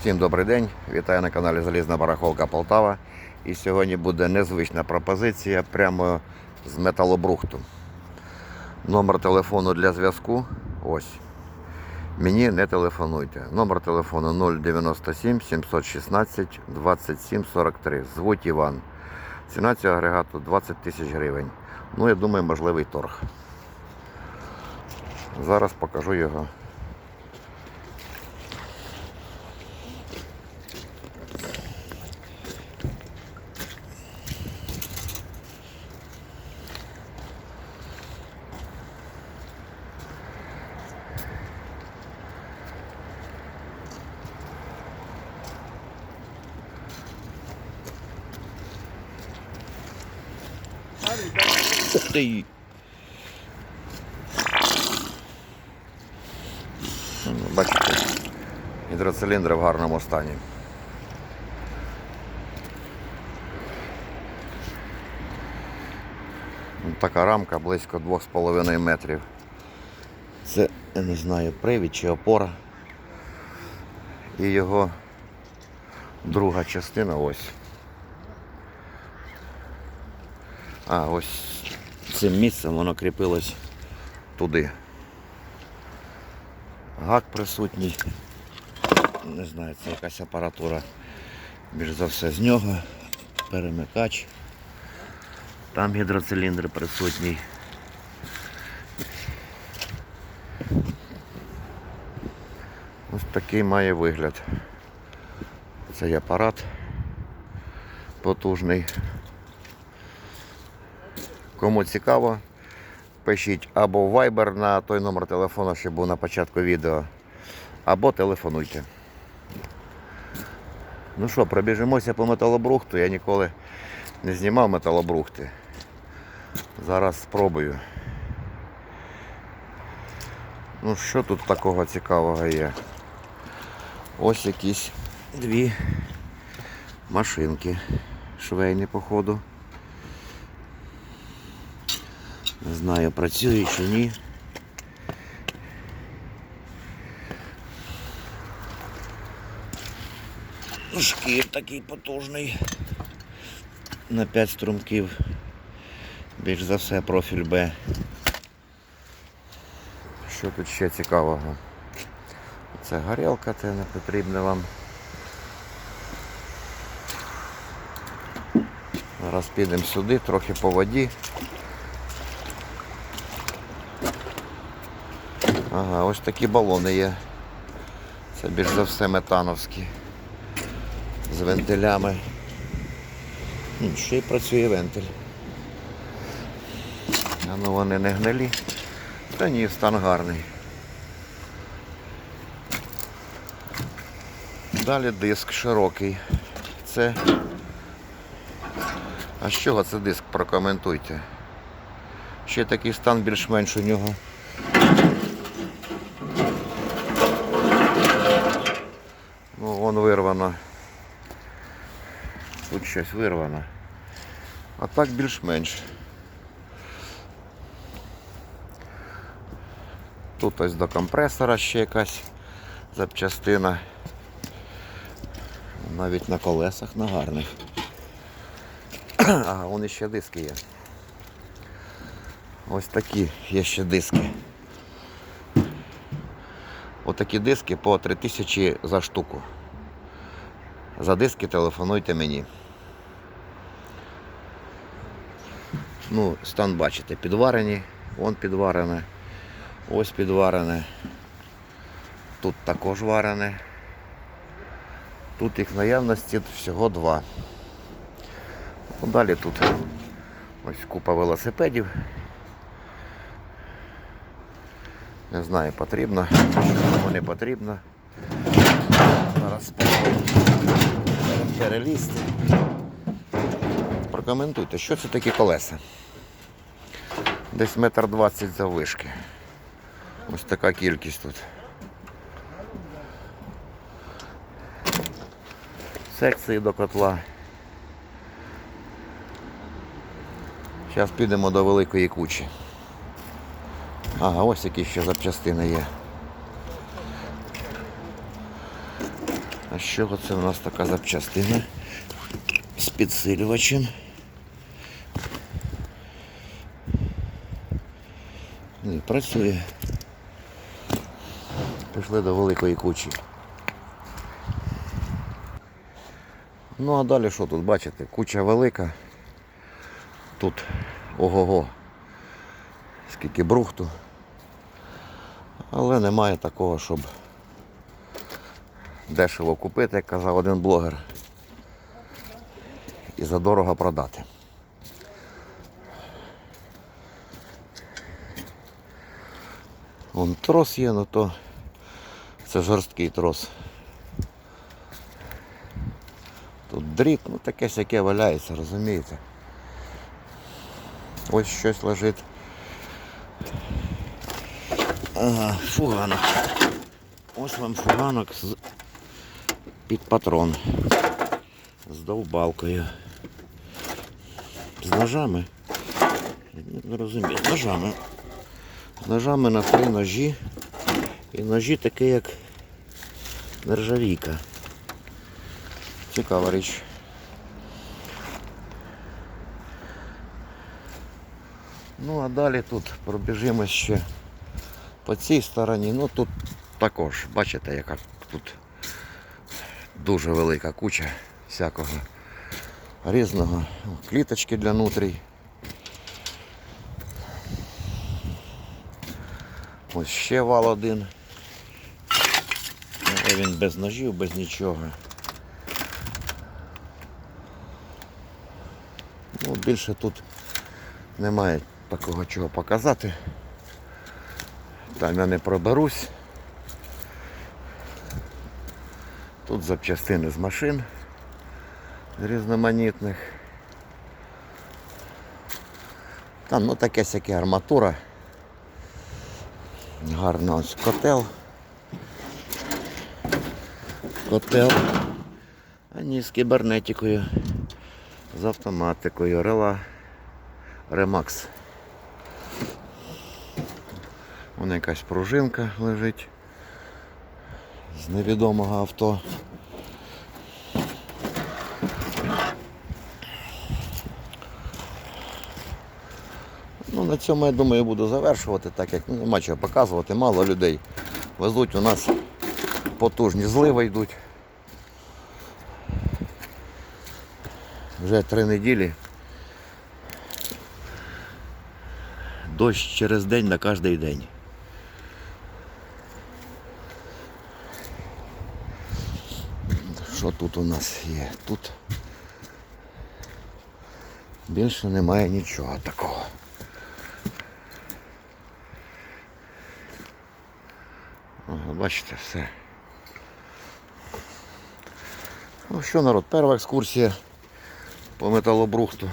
Всім добрий день, вітаю на каналі Залізна Барахолка Полтава. І сьогодні буде незвична пропозиція прямо з металобрухту. Номер телефону для зв'язку ось. Мені не телефонуйте. Номер телефону 097 716 27 43. Звуть Іван. Ціна цього агрегату 20 тисяч гривень. Ну, я думаю, можливий торг. Зараз покажу його. Ух ти! Ну, Бачите, гідроциліндри в гарному стані. Ну, Така рамка близько 2,5 метрів. Це, я не знаю, привід чи опора. І його друга частина ось. А, ось цим місцем воно кріпилось туди. Гак присутній. Не знаю, це якась апаратура. Більш за все з нього. Перемикач. Там гідроциліндр присутній. Ось такий має вигляд. Цей апарат потужний. Кому цікаво, пишіть або Viber на той номер телефону, що був на початку відео, або телефонуйте. Ну що, пробіжимося по металобрухту. Я ніколи не знімав металобрухти. Зараз спробую. Ну що тут такого цікавого є? Ось якісь дві машинки швейні, походу. Не знаю, працює чи ні. Шкір такий потужний. На 5 струмків. Більш за все профіль Б. Що тут ще цікавого? Це горілка, це не потрібно вам. Зараз підемо сюди, трохи по воді. Ага, ось такі балони є. Це більш за все метановські. З вентилями. Ще й працює вентиль. А ну вони не гнилі. Та ні, стан гарний. Далі диск широкий. Це. А з чого це диск? Прокоментуйте. Ще такий стан більш-менш у нього. Ну, вон вирвано. Тут щось вирвано. А так більш-менш. Тут ось до компресора ще якась запчастина. Навіть на колесах на гарних. Ага, вон ще диски є. Ось такі є ще диски. Отакі диски по 3000 за штуку. За диски телефонуйте мені. Ну, стан бачите, підварені, вон підварене, ось підварене. Тут також варене. Тут їх наявності всього два. Ну, Далі тут ось купа велосипедів. Не знаю, потрібно, чи кому не потрібно. Зараз перелізти. Прокоментуйте, що це такі колеса? Десь метр двадцять заввишки. Ось така кількість тут. Секції до котла. Зараз підемо до великої кучі. Ага, ось які ще запчастини є. А чого це у нас така запчастина з підсилювачем? Працює. Пішли до великої кучі. Ну а далі що тут бачите? Куча велика. Тут ого-го. Скільки брухту. Але немає такого, щоб дешево купити, як казав один блогер. І задорого продати. Вон трос є, ну то це жорсткий трос. Тут дріт, ну таке сяке валяється, розумієте? Ось щось лежить. Ага, фуганок. Ось вам фуганок з... під патрон. З довбалкою. З ножами. Не розумію, з ножами. Ножами на три ножі. І ножі такі, як нержавійка. Цікава річ. Ну а далі тут пробіжимось ще по цій стороні. Ну тут також, бачите, яка тут дуже велика куча всякого різного. Кліточки для нутрій. Ось ще вал один. Але він без ножів, без нічого. Ну, більше тут немає такого чого показати. Там я не проберусь. Тут запчастини з машин різноманітних. Там ну таке сяке арматура. Гарно ось котел. Котел. А ні, з кібернетикою, з автоматикою, рела Ремакс. Вона якась пружинка лежить з невідомого авто. Ну, на цьому, я думаю, буду завершувати, так як нема чого показувати, мало людей везуть, у нас потужні зливи йдуть. Вже три неділі. Дощ через день на кожний день. Що тут у нас є? Тут більше немає нічого такого. Ага, бачите, все. Ну що, народ, перша екскурсія по металобрухту.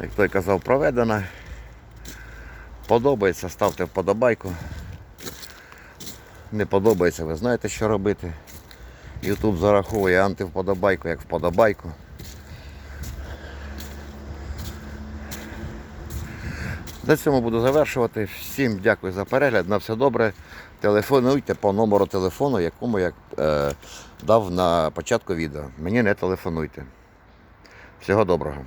Як той казав, проведена. Подобається, ставте вподобайку. Не подобається, ви знаєте, що робити. Ютуб зараховує антивподобайку як вподобайку. На цьому буду завершувати. Всім дякую за перегляд. На все добре. Телефонуйте по номеру телефону, якому я е, дав на початку відео. Мені не телефонуйте. Всього доброго.